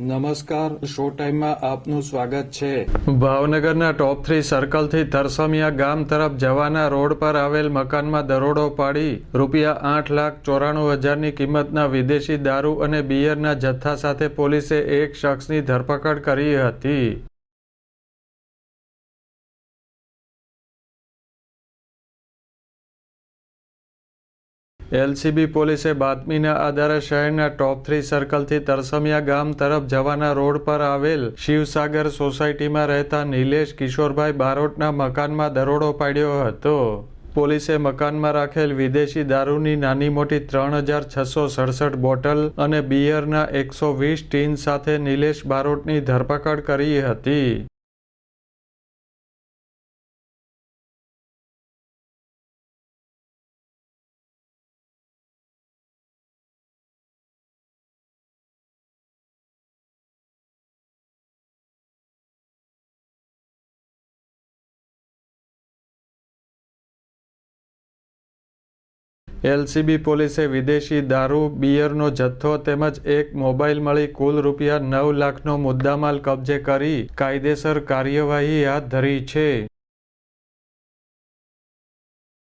નમસ્કાર, શો ટાઈમમાં આપનું સ્વાગત છે. ભાવનગરના ટોપ થ્રી સર્કલથી તરસમિયા ગામ તરફ જવાના રોડ પર આવેલ મકાનમાં દરોડો પાડી રૂપિયા આઠ લાખ ચોરાણું હજારની કિંમતના વિદેશી દારૂ અને બિયરના જથ્થા સાથે પોલીસે એક શખ્સની ધરપકડ કરી હતી. એલસીબી પોલીસે બાતમીના આધારે શહેરના ટોપ થ્રી સર્કલથી તરસમિયા ગામ તરફ જવાના રોડ પર આવેલ શિવસાગર સોસાયટીમાં રહેતા નિલેશ કિશોરભાઈ બારોટના મકાનમાં દરોડો પાડ્યો હતો. પોલીસે મકાનમાં રાખેલ વિદેશી દારૂની નાની મોટી ત્રણ હજાર છસો સડસઠ બોટલ અને બિયરના એકસો વીસ ટીન સાથે નિલેશ બારોટની ધરપકડ કરી હતી. એલસીબી પોલીસે વિદેશી દારૂ, બિયરનો જથ્થો તેમજ એક મોબાઈલ મળી કુલ રૂપિયા નવ લાખનો મુદ્દામાલ કબજે કરી કાયદેસર કાર્યવાહી હાથ ધરી છે.